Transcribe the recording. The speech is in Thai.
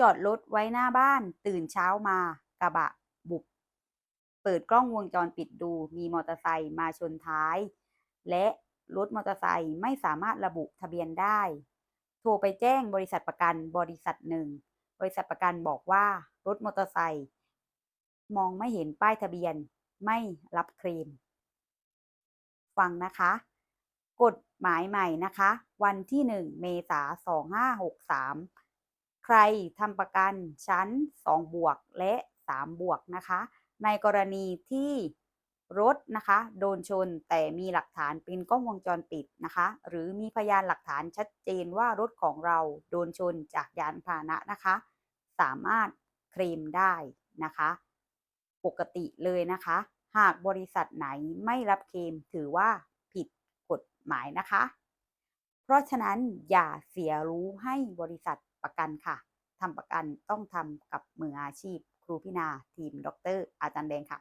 จอดรถไว้หน้าบ้าน ตื่นเช้ามากระบะ บุบ เปิดกล้องวงจรปิดดู มีมอเตอร์ไซค์มาชนท้าย และรถมอเตอร์ไซค์ไม่สามารถระบุทะเบียนได้ โทรไปแจ้งบริษัทประกันบริษัทหนึ่ง บริษัทประกันบอกว่ารถมอเตอร์ไซค์มองไม่เห็นป้ายทะเบียนไม่รับเคลมฟังนะคะ กฎหมายใหม่นะคะ วันที่ 1 เมษา2563 ใครทำประกันชั้น 2 บวกและ 3 บวกนะคะ ในกรณีที่รถนะคะ โดนชนแต่มีหลักฐานเป็นกล้องวงจรปิดนะคะ หรือมีพยานหลักฐานชัดเจนว่ารถของเราโดนชนจากยานพาหนะนะคะ สามารถเคลมได้นะคะ ปกติเลยนะคะ หากบริษัทไหนไม่รับเคลมถือว่าผิดกฎหมายนะคะ ราะฉะนั้นอย่าเสียรู้ให้บริษัทประกันค่ะทำประกันต้องทำกับมืออาชีพ ครูพินาทีม ดร อาจารย์แดงค่ะ